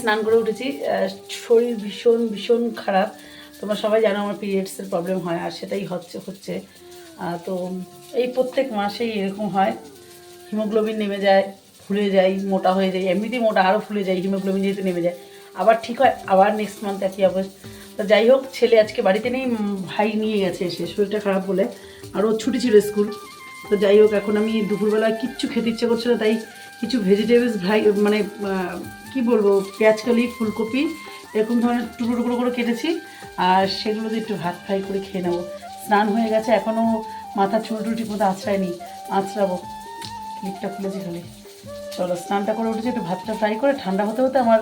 স্নান করে উঠেছি শরীর ভীষণ ভীষণ খারাপ। তোমরা সবাই জানো আমার পিরিয়ডসের প্রবলেম হয়, আর সেটাই হচ্ছে হচ্ছে। তো এই প্রত্যেক মাসেই এরকম হয়। হিমোগ্লোবিন নেমে যায়, ফুলে যাই মোটা হয়ে যায়, এমনিতেই মোটা আরও ফুলে যায়, হিমোগ্লোবিন যেহেতু নেমে যায়। আবার ঠিক হয়, আবার নেক্সট মান্থ একই অবস্থা। তো যাই হোক, ছেলে আজকে বাড়িতে নেই ভাই নিয়ে গেছে এসে, শরীরটা খারাপ বলে। আর ওর ছুটি ছিল স্কুল। তো যাই হোক, এখন আমি দুপুরবেলা কিচ্ছু খেতে ইচ্ছে করছে না, তাই কিছু ভেজিটেবলস ভাই মানে কি বলব পেঁয়াজকালি ফুলকপি, এরকম ধরনের টুকরো টুকরো করে কেটেছি। আর সেগুলো দিয়ে একটু ভাত ফ্রাই করে খেয়ে নেব। স্নান হয়ে গেছে এখনও মাথা চুল টুল ঠিক মতো আঁচড়ায়নি। আঁচড়াবো। ক্লিপটা খুলেছি খালি। চলো, স্নানটা করে উঠেছি, একটু ভাতটা ফ্রাই করে, ঠান্ডা হতে হতে আমার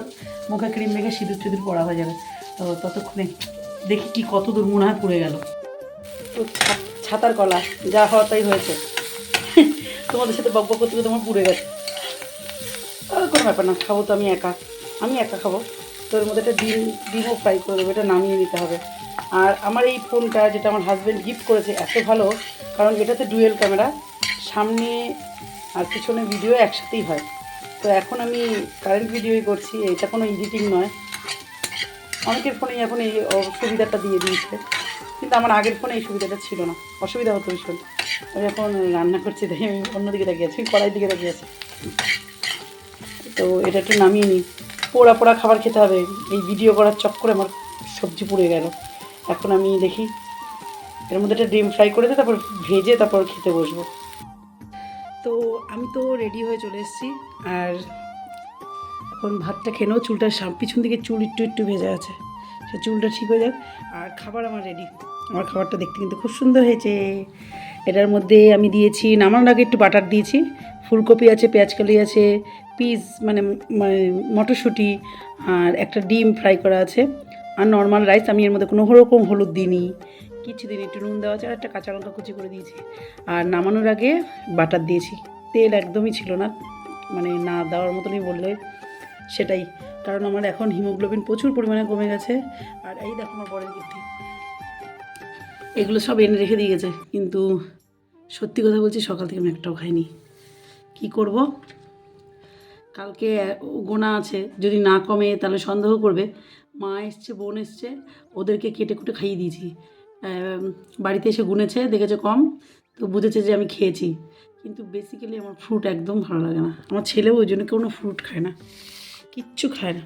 মুখে ক্রিম মেখে সিঁদুর টিঁদুর পড়া হয়ে যাবে। তো ততক্ষণে দেখি কি কত দূর মনে হয় পড়ে গেল। তো ছাতার কলা, যা হওয়া তাই হয়েছে। তোমাদের সাথে বক বক করতে আমার পুড়ে গেছে। ব্যাপার না, খাব তো আমি একা। আমি একা খাব। তো এর মধ্যে একটা ডিম, ডিমও ফ্রাই করে দেবো, এটা নামিয়ে নিতে হবে। আর আমার এই ফোনটা, যেটা আমার হাজব্যান্ড গিফট করেছে, এত ভালো, কারণ এটাতে ডুয়েল ক্যামেরা সামনে আর পিছনে ভিডিও একসাথেই হয়। তো এখন আমি কারেন্ট ভিডিওই করছি, এটা কোনো এডিটিং নয়। অনেকের ফোনেই এখন এই সুবিধাটা দিয়ে দিয়েছে, কিন্তু আমার আগের ফোনে এই সুবিধাটা ছিল না। অসুবিধা হতো ভীষণ। আমি এখন রান্না করছি, তাই আমি অন্যদিকে আছি কড়াই দিকে আছি। তো এটা একটু নামিয়ে নিই। পোড়া পোড়া খাবার খেতে হবে। এই ভিডিও করার চক্করে আমার সবজি পুড়ে গেল। এখন আমি দেখি, এর মধ্যে একটা ডিম ফ্রাই করে দিয়ে তারপর ভেজে তারপর খেতে বসবো। তো আমি তো রেডি হয়ে চলে এসেছি। আর এখন ভাতটা খেলেও চুলটা পিছন দিকে চুল একটু একটু ভেজে আছে। সে চুলটা ঠিক হয়ে যাক। আর খাবার আমার রেডি আমার খাবারটা দেখতে কিন্তু খুব সুন্দর হয়েছে। এটার মধ্যে আমি দিয়েছি, নামানোর আগে একটু বাটার দিয়েছি। ফুলকপি আছে পেঁয়াজকালি আছে পিস মানে মানে মটরশুঁটি আর একটা ডিম ফ্রাই করা আছে। আর নর্মাল রাইস আমি এর মধ্যে কোনো রকম হলুদ দিইনি। কিছু দিন একটু নুন দেওয়া আছে আর একটা কাঁচা লঙ্কা কুচি করে দিয়েছি। আর নামানোর আগে বাটার দিয়েছি। তেল একদমই ছিল না মানে না দেওয়ার মতনই বললে সেটাই। কারণ আমার এখন হিমোগ্লোবিন প্রচুর পরিমাণে কমে গেছে। আর এই দেখো আমার বড়ের কীর্তি এগুলো সব এনে রেখে দিয়ে গেছে। কিন্তু সত্যি কথা বলছি, সকাল থেকে আমি একটাও খাইনি। কী করব? কালকে গোনা আছে, যদি না কমে তাহলে সন্দেহ করবে। মা এসছে, বোন এসছে, ওদেরকে কেটে কুটে খাইয়ে দিয়েছি। বাড়িতে এসে গুনেছে, দেখেছে কম, তো বুঝেছে যে আমি খেয়েছি। কিন্তু বেসিক্যালি আমার ফ্রুট একদম ভালো লাগে না। আমার ছেলেও ওই জন্য কোনো ফ্রুট খায় না, কিচ্ছু খায় না।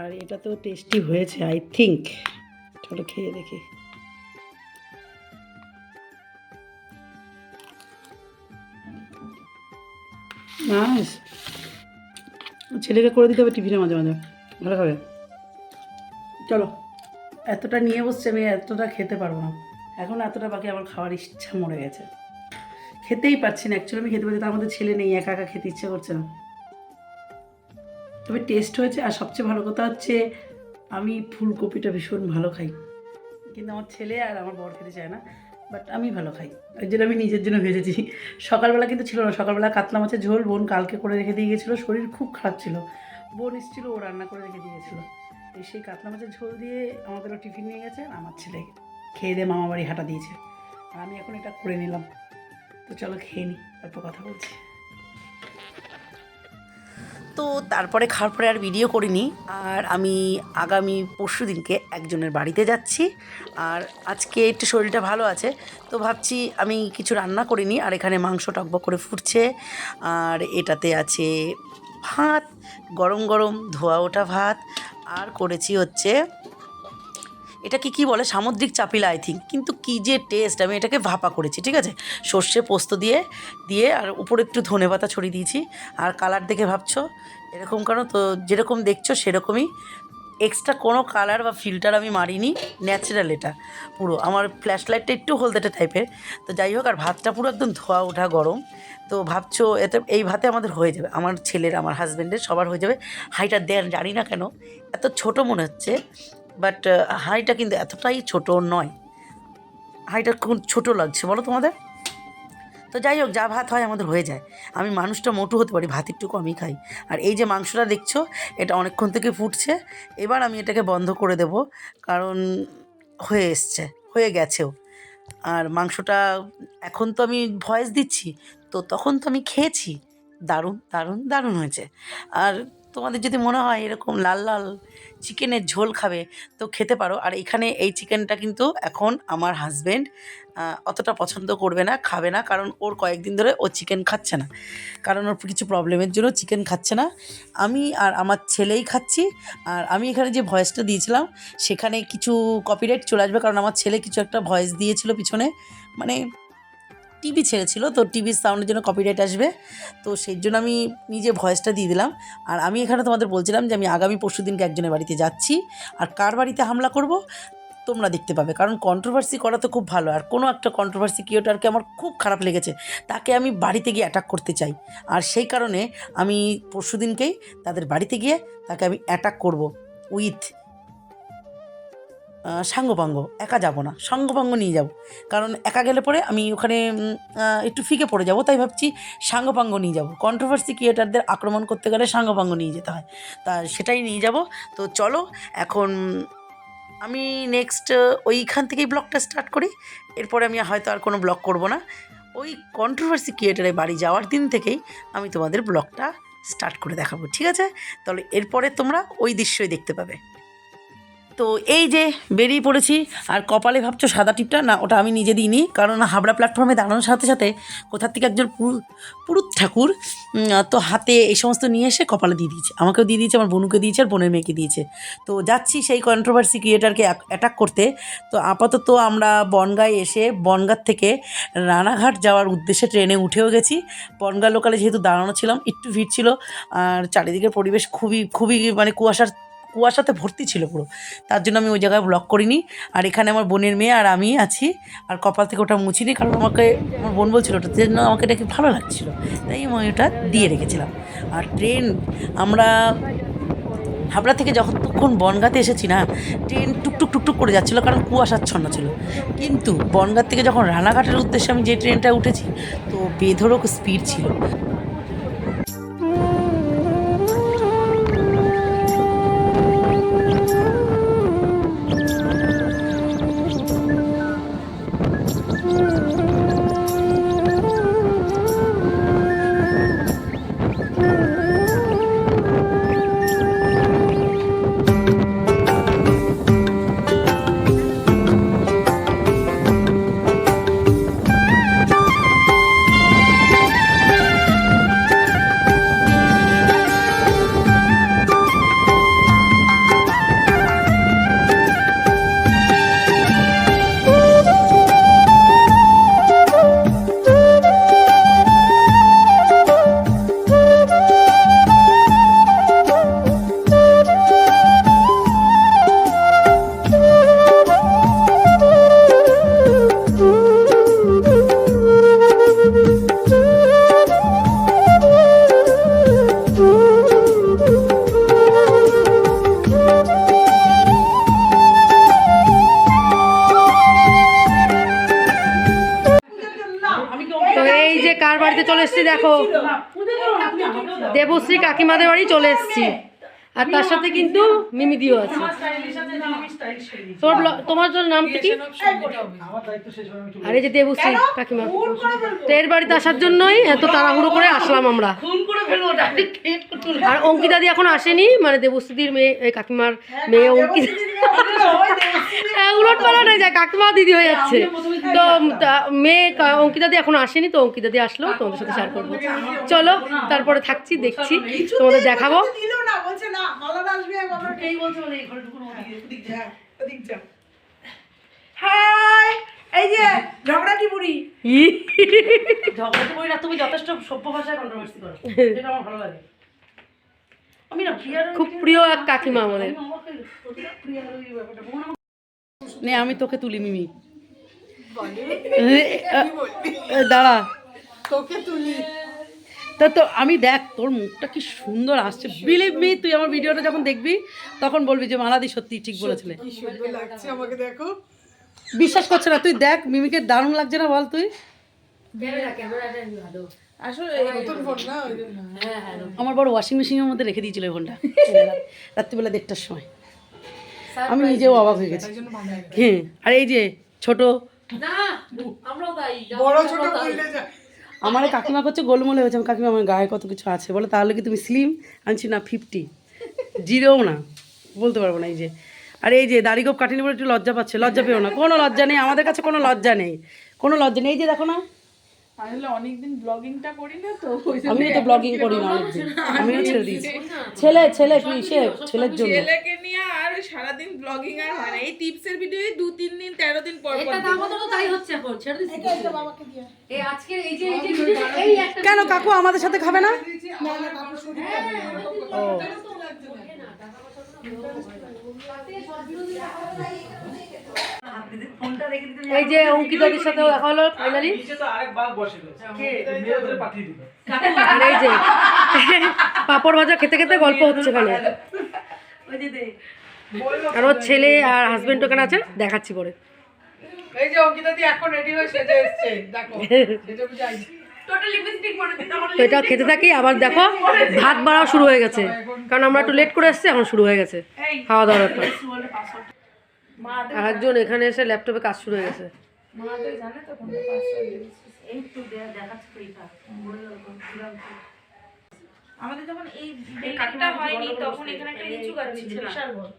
আর এটা তো টেস্টি হয়েছে আই থিঙ্ক চলো খেয়ে দেখি। নাইস ছেলেকে করে দিতে হবে টিফিনে মাঝে মাঝে। ভালো খাবে। চলো। এতটা নিয়ে বসছে আমি এতটা খেতে পারব না। এখন এতটা বাকি আমার খাওয়ার ইচ্ছা মরে গেছে। খেতেই পারছি না। অ্যাকচুয়ালি আমি খেতে পারছি তার মধ্যে ছেলে নেই, একা একা খেতে ইচ্ছে করছে না। তবে টেস্ট হয়েছে। আর সবচেয়ে ভালো কথা হচ্ছে, আমি ফুলকপিটা ভীষণ ভালো খাই। কিন্তু আমার ছেলে আর আমার বর খেতে চায় না। বাট আমি ভালো খাই। ওই জন্য আমি নিজের জন্য ভেজেছি। সকালবেলা কিন্তু ছিল না। সকালবেলা কাতলা মাছের ঝোল, বোন কালকে করে রেখে দিয়ে গেছিল। শরীর খুব খারাপ ছিল। বোন এসেছিল, ও রান্না করে রেখে দিয়ে গেছিল। তো সেই কাতলা মাছের ঝোল দিয়ে আমাদেরও টিফিন নিয়ে গেছে আমার ছেলে খেয়ে দিয়ে মামা বাড়ি হাঁটা দিয়েছে। আর আমি এখন এটা করে নিলাম। তো চলো খেয়ে নিই তারপর কথা বলছি। তো তারপরে খাওয়ার পরে আর ভিডিও করিনি। আর আমি আগামী পরশু দিনকে একজনের বাড়িতে যাচ্ছি। আর আজকে একটু শরীরটা ভালো আছে, তো ভাবছি আমি কিছু রান্না করিনি, আর এখানে মাংস টকবক করে ফুটছে। আর এটাতে আছে ভাত, গরম গরম ধোয়া ওঠা ভাত, আর করেছি হচ্ছে এটা কি কি বলে? সামুদ্রিক চাপিলা আই থিঙ্ক কিন্তু কি যে টেস্ট আমি এটাকে ভাপা করেছি, ঠিক আছে? সর্ষে পোস্ত দিয়ে দিয়ে আর উপরে একটু ধনে পাতা ছড়িয়ে দিয়েছি। আর কালার দেখে ভাবছ? এরকম কেন? তো যেরকম দেখছ, সেরকমই। এক্সট্রা কোনো কালার বা ফিল্টার আমি মারিনি ন্যাচারাল এটা, পুরো। আমার ফ্ল্যাশ লাইটটা একটু হলদেটে টাইপের তো যাই হোক, আর ভাতটা পুরো একদম ধোয়া ওঠা গরম। তো ভাবছ, এতে, এই ভাতে আমাদের হয়ে যাবে। আমার ছেলের, আমার হাজব্যান্ডের সবার হয়ে যাবে। হাইটা দেন জানি না কেন, এত ছোট মনে হচ্ছে। বাট হাইটা কিন্তু এতটাই ছোট নয়। হাইটা খুব ছোটো লাগছে, বলো তোমাদের? তো যাই হোক, যা ভাত হয় আমাদের হয়ে যায়। আমি মানুষটা মোটু হতে পারি, ভাত একটু কমই খাই। আর এই যে মাংসটা দেখছ, এটা অনেকক্ষণ থেকে ফুটছে। এবার আমি এটাকে বন্ধ করে দেব, কারণ হয়ে এসছে, হয়ে গেছেও। আর মাংসটা এখন তো আমি ভয়েস দিচ্ছি, তো তখন তো আমি খেয়েছি। দারুণ দারুণ দারুণ হয়েছে। আর তোমাদের যদি মনে হয় এরকম লাল লাল চিকেনের ঝোল খাবে, তো খেতে পারো। আর এখানে এই চিকেনটা কিন্তু এখন আমার হাজব্যান্ড অতটা পছন্দ করবে না, খাবে না, কারণ ওর কয়েকদিন ধরে ও চিকেন খাচ্ছে না। কারণ ওর কিছু প্রবলেমের জন্য চিকেন খাচ্ছে না। আমি আর আমার ছেলেই খাচ্ছি। আর আমি এখানে যে ভয়েসটা দিয়েছিলাম, সেখানে কিছু কপিরাইট চলে আসবে, কারণ আমার ছেলে কিছু একটা ভয়েস দিয়েছিল পিছনে। মানে টিভি ছেড়েছিল, তো টিভির সাউন্ডের জন্য কপিরাইট আসবে। তো সেই জন্য আমি নিজে ভয়েসটা দিয়ে দিলাম। আর আমি এখানে তোমাদের বলছিলাম যে আমি আগামী পরশু দিনকে একজনের বাড়িতে যাচ্ছি। আর কার বাড়িতে হামলা করব, তোমরা দেখতে পাবে। কারণ কন্ট্রোভার্সি করা তো খুব ভালো। আর কোনো একটা কন্ট্রোভার্সি ক্রিয়েটারকে আমার খুব খারাপ লেগেছে। তাকে আমি বাড়িতে গিয়ে অ্যাটাক করতে চাই। আর সেই কারণে আমি পরশু দিনকেই তাদের বাড়িতে গিয়ে তাকে আমি অ্যাটাক করব উইথ সাঙ্গপাঙ্গ একা যাব না সঙ্গপাঙ্গ নিয়ে যাব। কারণ একা গেলে পরে আমি ওখানে একটু ফিকে পড়ে যাব, তাই ভাবছি সাঙ্গপাঙ্গ নিয়ে যাব। কন্ট্রোভার্সি ক্রিয়েটারদের আক্রমণ করতে গেলে সাঙ্গপাঙ্গ নিয়ে যেতে হয়। তা সেটাই নিয়ে যাব। তো চলো, এখন আমি নেক্সট ওইখান থেকেই ব্লগটা স্টার্ট করি। এরপরে আমি হয়তো আর কোনো ব্লগ করব না। ওই কন্ট্রোভার্সি ক্রিয়েটারের বাড়ি যাওয়ার দিন থেকেই আমি তোমাদের ব্লগটা স্টার্ট করে দেখাবো, ঠিক আছে? তাহলে এরপরে তোমরা ওই দৃশ্যই দেখতে পাবে। তো এই যে বেরিয়ে পড়েছি, আর কপালে ভাবছ সাদা টিপটা? না, ওটা আমি নিজে দিইনি, কারণ হাবড়া প্ল্যাটফর্মে দাঁড়ানোর সাথে সাথে কোথার থেকে একজন পুরু, পুরুত ঠাকুর তো হাতে এই সমস্ত নিয়ে এসে কপালে দিয়ে দিয়েছে। আমাকেও দিয়ে দিয়েছে, আমার বোনুকে দিয়েছে, আর বোনের মেয়েকে দিয়েছে। তো যাচ্ছি সেই কন্ট্রোভার্সি ক্রিয়েটারকে অ্যাটাক করতে। তো আপাতত আমরা বনগাঁয় এসে বনগাঁ থেকে রানাঘাট যাওয়ার উদ্দেশ্যে ট্রেনে উঠেও গেছি। বনগাঁ লোকালে যেহেতু দাঁড়ানো ছিলাম, একটু ভিড় ছিল, আর চারিদিকের পরিবেশ খুবই খুবই মানে কুয়াশার কুয়াশাতে ভর্তি ছিল পুরো। তার জন্য আমি ওই জায়গায় ব্লক করিনি। আর এখানে আমার বোনের মেয়ে আর আমি আছি। আর কপাল থেকে ওটা মুছিনি কারণ আমাকে, আমার বোন বলছিল ওটা জন্য আমাকে এটা ভালো লাগছিল। তাই আমি ওটা দিয়ে রেখেছিলাম। আর ট্রেন আমরা হাবড়া থেকে যতক্ষণ বনগাঁতে এসেছি না ট্রেন টুকটুক টুকটুক করে যাচ্ছিল কারণ কুয়াশাচ্ছন্ন ছিল। কিন্তু বনগাঁ থেকে যখন রানাঘাটের উদ্দেশ্যে আমি যে ট্রেনটা উঠেছি, তো বেধরক স্পিড ছিল। চলে এসছি দেখো। দেবশ্রী কাকিমাদের বাড়ি চলে এসেছি। আর তার সাথে কিন্তু মিমিদিও আছে। তোমার তোমার জন্য নামটা কি? আর এই যে দেবশ্রী কাকিমা। তো এর বাড়িতে আসার জন্যই এত তাড়াহুড়ো করে আসলাম আমরা। আর অঙ্কিতা দি এখন আসেনি মানে দেবশ্রীদির মেয়ে এই কাকিমার মেয়ে অঙ্কিতা হ্যাঁ, উলট পালট হয়ে যায় কাকিমা দিদি হয়ে যাচ্ছে। তো মেয়ে কা- অঙ্কিতা দি এখনও আসেনি তো অঙ্কিতা দি আসলো তোমাদের সাথে শেয়ার করব। চলো তারপরে থাকছি দেখছি। তোমাদের দেখাবো। বলছে আসবে বাবা হাই! এই যে ঝগড়াটি বুড়ি? বই না তুমি যথেষ্ট সভ্য ভাষায় কন্ট্রোভার্সি করো। এটা আমার ভালো লাগে। আমি না খুব প্রিয় এক কাকিমা আমাদের। নে আমি তোকে তুলি মিমি। দাঁড়া। তোকে তুলি। তা তো আমি দেখ তোর মুখটা কি সুন্দর আসছে। বিলিভ মি তুই আমার ভিডিওটা যখন দেখবি তখন বলবি যে মালাদি সত্যি ঠিক বলেছিলে। কি সুন্দর লাগছে আমাকে দেখো। বিশ্বাস করছে না তুই দেখ মিমিকে দারুণ লাগছে না বল তুই? আসলে নতুন ফোন না ওই জন্য। আমার বড় ওয়াশিং মেশিনের মধ্যে রেখে দিয়েছিল ফোনটা। রাত্রিবেলা দেড়টার সময়। আমি নিজেও অবাক হয়ে গেছি। হ্যাঁ আর এই যে ছোট বড় ছোট বললে যা আমার কাকিমা করছে গোলমোল হয়েছে। আমার কাকিমা আমার গায়ে কত কিছু আছে, বলে। তাহলে কি তুমি স্লিম আনছি না ফিফটি জিরোও না। বলতে পারব না, এই যে। আর এই যে দাড়ি গোপ কাটিনি বলে একটু লজ্জা পাচ্ছে। লজ্জা পেও না। কোনো লজ্জা নেই। আমাদের কাছে কোনো লজ্জা নেই। কোনো লজ্জা নেই। এই যে দেখো না আসলে অনেকদিন ব্লগিংটা করি না তো আমিও তো ব্লগিং করি না অনেকদিন। আমিও ছেড়ে দিয়েছি। ছেলে ছেলে তুই সে? ছেলের জন্য। ছেলেকে নিয়ে আর সারাদিন ব্লগিং আর হয় না। এই টিপসের ভিডিও দু তিন দিন তেরো দিন পর পর দিই। তাই হচ্ছে এখন ছেড়ে দিচ্ছি এই আজকের এই যে এই যে এই একটা কেন কাকু আমাদের সাথে খাবে না? ও। এই যে অঙ্কিতাদির সাথে দেখা হলো ফাইনালি। আর এই যে পাপড় ভাজা খেতে খেতে গল্প হচ্ছে এখানে আর ওর ছেলে আর হাজবেন্ড ওখানে আছে দেখাচ্ছি পরে। এই যে অঙ্কিতা দি এখন রেডি হয়ে সেজে এসছে দেখো সেজে বুঝে তো এটা খেতে থাকি আবার দেখো ভাত বাড়াও শুরু হয়ে গেছে। কারণ আমরা একটু লেট করে এসেছি এখন শুরু হয়ে গেছে। খাওয়া দাওয়াটা আর একজন এখানে এসে ল্যাপটপে কাজ শুরু হয়ে গেছে। আমাদের যখন এই কাটটা হয়নি তখন এখানে একটা লিচু গাছ ছিল। বিশাল বড়।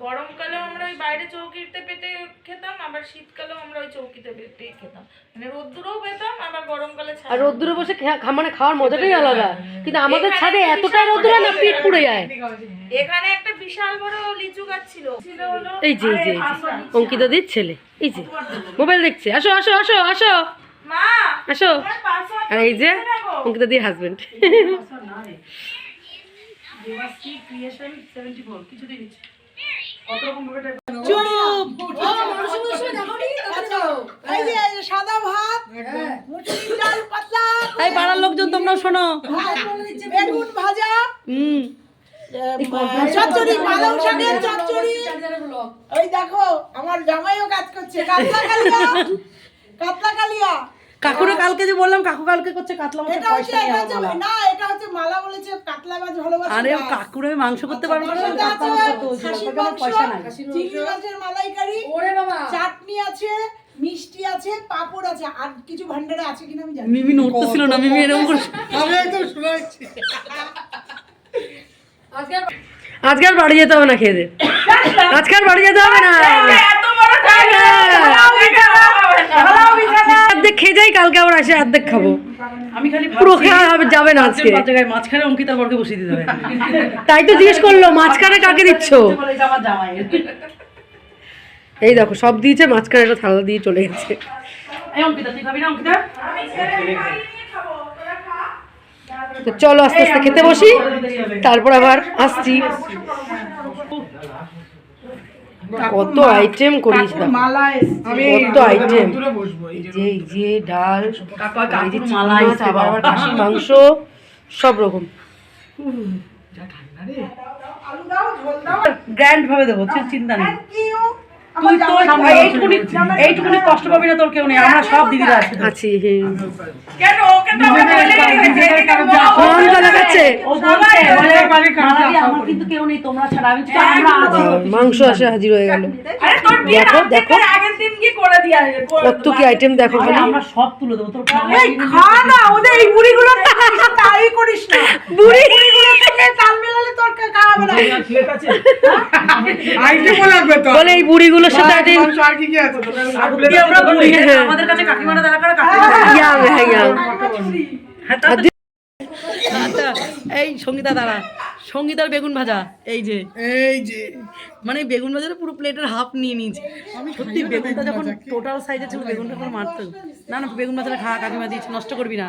গরমকালেও আমরা ওই বাইরে চৌকিতে পেতে খেতাম আবার শীতকালেও আমরা ওই চৌকিতে পেতে খেতাম মানে রোদ্দুরেও পেতাম আবার গরমকালে আর রোদ্দুরে বসে মানে খাওয়ার মজাটাই আলাদা কিন্তু আমাদের ছাদে এতটা রোদ্দুরে না পিঠ পুড়ে যায় এখানে একটা বিশাল বড় লিচু গাছ ছিল ছিল হলো এই যে এই যে যে ছেলে এই যে মোবাইল দেখছে আসো আসো আসো আসো মা আসো আর এই যে অঙ্কিতা দির হাজবেন্ড এই যে সাদা ভাত মুসুরির ডাল পাতলা। এই পাড়ার লোকজন তোমরাও শোনো। বেগুন ভাজা। হুম। চচ্চড়ি পালং শাকের চচ্চড়ি। ওই দেখো আমার জামাইও কাজ করছে কাতলা কালিয়া কাতলা কালিয়া। কাকুরে কালকে যে বললাম কাকু কালকে করছে কাতলা মাছের এটা হচ্ছে পয়সা আমার হচ্ছে না এটা হচ্ছে মালা বলেছে কাতলা মাছ ভালোবাসি আরে। কাকুরে মাংস করতে পারব না কাতলা মাছ করতে মাংস, পয়সা নাই। চিংড়ি মাছের মালাইকারি ওরে বাবা। চাটনি আছে মিষ্টি আছে পাপড় আছে আর কিছু ভান্ডারে আছে কিনা আমি জানি। মিমি নড়তেছিল না মিমি এরকম করে আজকে আর বাড়ি যেতে হবে না খেয়ে দে। আজকে আর বাড়ি যেতে হবে না। এত বড় জায়গা অর্ধেক খেয়ে যাই কালকে আবার আসে অর্ধেক খাব। আমি খালি পুরো ভাবছি, খাওয়া হবে যাবে না আজকে। জায়গায় মাঝখানে অঙ্কিতার বরকে বসিয়ে দিতে হবে। তাই তো জিজ্ঞেস করল মাঝখানে কাকে দিচ্ছ? এই দেখো সব দিয়েছে মাঝখানে একটা থালা দিয়ে চলে গেছে। তো চলো আস্তে আস্তে খেতে বসি তারপর আবার আসছি। কত আইটেম করিস কত আইটেম যে যে ডাল আবার মাংস সব রকম। আলু দাও ঝোল গ্র্যান্ড ভাবে দেবো চিন্তা নেই। তুই তো এইটুকুনি এইটুকুনি কষ্ট পাবি না তোর কেউ নেই আমরা সব দিদিরা আছি তোর। আছি হ্যাঁ। কেন? ওকে তো আমরা বলে? রেখেছি, তো দেখাচ্ছে ও বলছে, বলে, মালা দিয়ে আমার কিন্তু কেউ নেই তোমরা ছাড়া আমি তো আমরা আছি মাংস আসে হাজির হয়ে গেল। আরে তোর বিয়ের দেখো, দেখো। আগের দিন কি করে দিয়া কত কি আইটেম দেখো আমরা সব তুলে দেবো তোর এই খা না ওদের এই বুড়িগুলো তাই করিস না। বুড়ি। বুড়িগুলোর সঙ্গে তাল মেলালে তোর খাওয়াবে না। আইটেমও লাগবে তো বলে এই সাথে হ্যাঁ, হ্যাঁ আচ্ছা, এই সঙ্গীতা দাঁড়া। সঙ্গীতার বেগুন ভাজা এই যে। এই যে। মানে বেগুন ভাজাটা পুরো প্লেটের হাফ নিয়ে নিয়েছি। সত্যি বেগুনটা যখন টোটাল সাইজে ছিল বেগুনটা করে মারতো। না না বেগুন ভাজাটা খা কাকিমা দিয়েছি নষ্ট করবি না।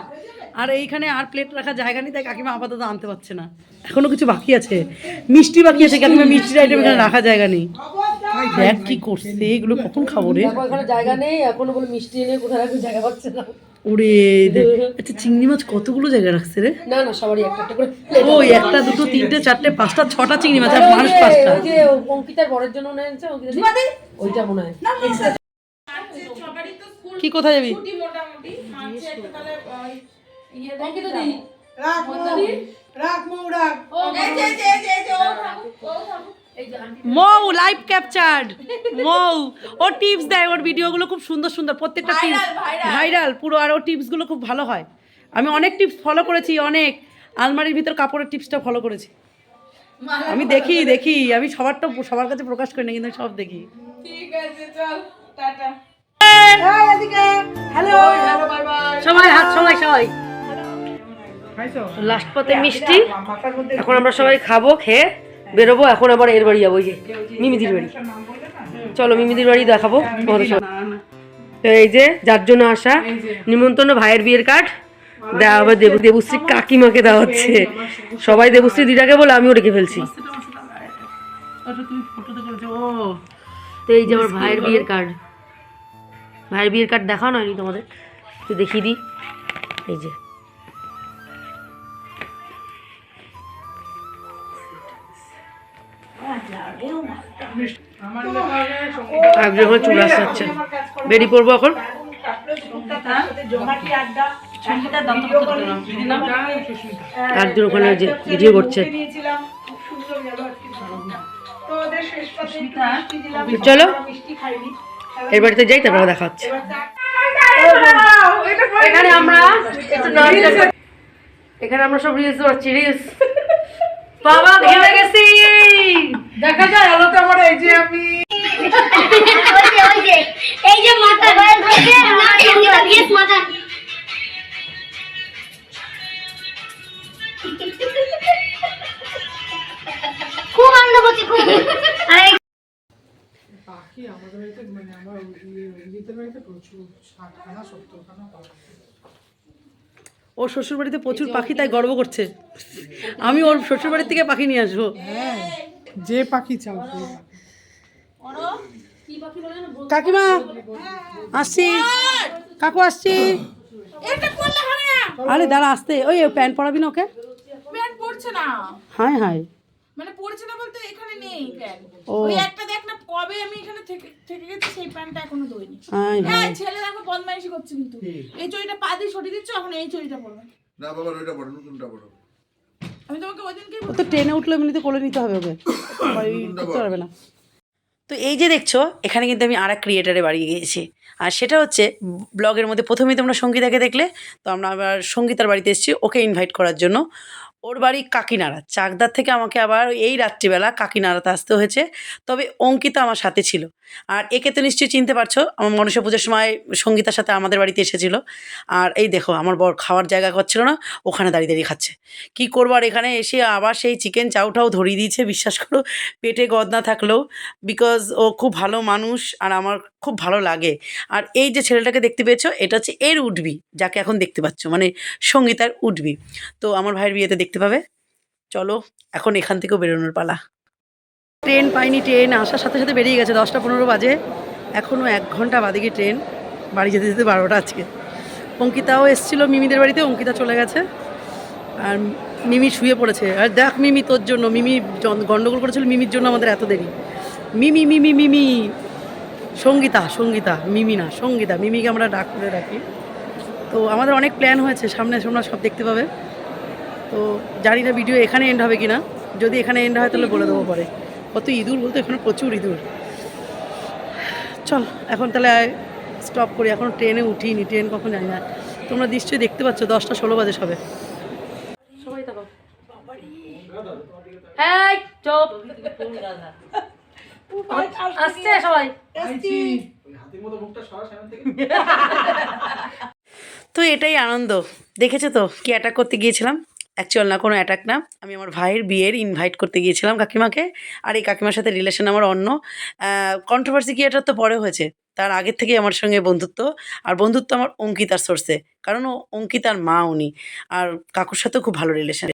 আর এইখানে আর প্লেট রাখার জায়গা নেই তাই কাকিমা আপাতত আনতে পারছে না। এখনও কিছু বাকি আছে। মিষ্টি বাকি আছে কাকিমা মিষ্টির আইটেম এখানে রাখার জায়গা নেই। দেখ কি করছে? এগুলো কখন খাব রে? জায়গা নেই এখনও বলে মিষ্টি এনে কোথায় রাখবে জায়গা পাচ্ছে না। ওরে আচ্ছা চিংড়ি মাছ কতগুলো জায়গা রাখছে রে? না না সবারই একটা একটা করে ওই একটা দুটো তিনটে চারটে পাঁচটা ছটা চিংড়ি মাছ আর মানুষ পাঁচটা। ওই যে অঙ্কিতার বরের জন্য মনে হচ্ছে অঙ্কিতা ওইটা মনে হয়। সবারই তো স্কুল কি কোথায় যাবি? ছুটি মোটামুটি। মাঝে একটা তাহলে ইয়ে অঙ্কিতা দি রাখ রাখ মৌ রাখ এই যে এই যে এই যে, এই যে ও। ও মৌ লাইভ ক্যাপচার্ড মৌ ও টিপস দেয় ওর ভিডিওগুলো খুব সুন্দর সুন্দর প্রত্যেকটা টিপস ভাইরাল পুরো আর ওর টিপসগুলো খুব ভালো হয়। আমি অনেক টিপস ফলো করেছি অনেক। আলমারির ভিতর কাপড়ের টিপসটা ফলো করেছি। আমি দেখি দেখি। আমি সবারটা সবার কাছে প্রকাশ করি না কিন্তু সব দেখি। ঠিক আছে চল টাটা। হ্যালো সবাই হাত সবাই সবাই। লাস্ট পথে মিষ্টি। এখন আমরা সবাই খাব খেয়ে। বেরোবো এখন আবার এর বাড়ি যাব ওই যে মিমিদির বাড়ি। চলো মিমিদির বাড়ি দেখাবো তোমাদের সঙ্গে তো এই যে যার জন্য আসা নিমন্ত্রণ ভাইয়ের বিয়ের কার্ড। দেওয়া হবে দেবু দেবশ্রী কাকিমাকে দেওয়া হচ্ছে সবাই দেবশ্রী দিদাকে বলে আমিও রেখে ফেলছি। তো এই যে আমার ভাইয়ের বিয়ের কার্ড। ভাইয়ের বিয়ের কার্ড দেখানো হয়নি তোমাদের। দেখিয়ে দিই। এই যে। একজন চলে আসতে হচ্ছে বেরিয়ে পড়ব এখন? জমাটি আড্ডা একজন ওখানে যে ভিডিও করছে। দিয়েছিলাম খুব সুন্দর গেল আজকে তো ওদের শেষ পাতে একটু মিষ্টি দিলাম। চলো। মিষ্টি এর বাড়িতে যাই তারপরে দেখা হচ্ছে। এখানে আমরা এখানে আমরা সব রিলস করছি রিলস বাবা ঘেমে গেছি। দেখা যায় আলোতে আমার এই যে আমি। এই যে মাথা খুব আনন্দ করছি খুব। পাখি আমাদের বাড়িতে মানে আমার বাড়িতে প্রচুর ষাটখানা সত্তরখানা পাখি। ও শ্বশুরবাড়িতে প্রচুর পাখি তাই গর্ব করছে। আমি ওর শ্বশুরবাড়ির থেকে পাখি নিয়ে আসব। যে পাখি চাও কাকিমা আসছি। কাকু আসছি। আরে দাঁড়া আসতে। ওই প্যান্ট পরাবি না ওকে? প্যান্ট পড়ছে না। হাই হাই মানে পড়ছে না বলতে এখানে নেই প্যান্ট। ও। ওই একটা দেখ না কবে আমি এখানে থেকে থেকে গেছি সেই প্যান্টটা এখনও ধুইনি হ্যাঁ ছেলে দেখো বদমাইশি করছে কিন্তু। এই চড়িটা পা দিয়ে সরিয়ে দিচ্ছ এখন এই চড়িটা পড়বে না বাবা ওইটা বড় নতুনটা বড় আমি তোমাকে ওই দিনকেই ও তো ট্রেনে উঠলে এমনিতে কোলে নিতে হবে ওকে। করতে পারবে না। তো এই যে দেখছ এখানে কিন্তু আমি আর এক ক্রিয়েটারে বাড়ি গিয়েছি। আর সেটা হচ্ছে ব্লগের মধ্যে প্রথমেই তোমরা সঙ্গীতাকে দেখলে তো আমরা আবার সঙ্গীতার বাড়িতে এসেছি ওকে ইনভাইট করার জন্য। ওর বাড়ি কাকিনাড়া। চাকদার থেকে আমাকে আবার এই রাত্রিবেলা কাকিনাড়াতে আসতে হয়েছে। তবে অঙ্কিতা আমার সাথে ছিল। আর একে তো নিশ্চয়ই চিনতে পারছ, আমার মনসা পুজোর সময় সঙ্গীতার সাথে আমাদের বাড়িতে এসেছিল। আর এই দেখো, আমার বর খাওয়ার জায়গা করছিল না, ওখানে দাঁড়িয়ে দাঁড়িয়ে খাচ্ছে। কি করব আর এখানে এসে আবার সেই চিকেন চাউটাও ধরিয়ে দিয়েছে, বিশ্বাস করো, পেটে গদ না থাকলেও। বিকজ ও খুব ভালো মানুষ আর আমার খুব ভালো লাগে। আর এই যে ছেলেটাকে দেখতে পেয়েছ, এটা হচ্ছে এর উঠবি যাকে এখন দেখতে পাচ্ছ মানে সঙ্গীতার উঠবি তো আমার ভাইয়ের বিয়েতে দেখতে পাবে। চলো, এখন এখান থেকেও বেরোনোর পালা। ট্রেন পাইনি, ট্রেন আসার সাথে সাথে বেরিয়ে গেছে দশটা পনেরো বাজে। এখনও এক ঘণ্টা বাদে গিয়ে ট্রেন, বাড়ি যেতে যেতে বারোটা আজকে। অঙ্কিতাও এসেছিল মিমিদের বাড়িতে, অঙ্কিতা চলে গেছে। আর মিমি শুয়ে পড়েছে। আর দেখ মিমি, তোর জন্য, মিমি গন্ডগোল করেছিল মিমির জন্য আমাদের এত দেরি। মিমি মিমি মিমি। সঙ্গীতা সঙ্গীতা, মিমি না, সঙ্গীতা, মিমিকে আমরা ডাক করে রাখি তো আমাদের অনেক প্ল্যান হয়েছে, সামনে তোমরা সব দেখতে পাবে। তো জানি না ভিডিও এখানে এন্ড হবে কিনা। যদি এখানে এন্ড হয় তাহলে বলে দেবো পরে। কত ইঁদুর বলতো? এখানে প্রচুর ইঁদুর। চল এখন তাহলে স্টপ করি। এখন ট্রেনে উঠিনি ট্রেন কখন জানি না তোমরা নিশ্চয়ই দেখতে পাচ্ছ দশটা ষোলো বাজে সবে। সবাই থাকো এই চুপ। আসছে সবাই। তো এটাই আনন্দ। দেখেছ তো কি অ্যাটাক করতে গিয়েছিলাম? অ্যাকচুয়াল না, কোনো অ্যাটাক না। আমি আমার ভাইয়ের বিয়ের ইনভাইট করতে গিয়েছিলাম কাকিমাকে, আর এই কাকিমার সাথে রিলেশন আমার অন্য। কন্ট্রোভার্সি কি এটা তো পরে হয়েছে। তার আগের থেকে আমার সঙ্গে বন্ধুত্ব, আর বন্ধুত্ব আমার অঙ্কিতার সোর্সে কারণ ও অঙ্কিতার মা উনি, আর কাকুর সাথেও খুব ভালো রিলেশন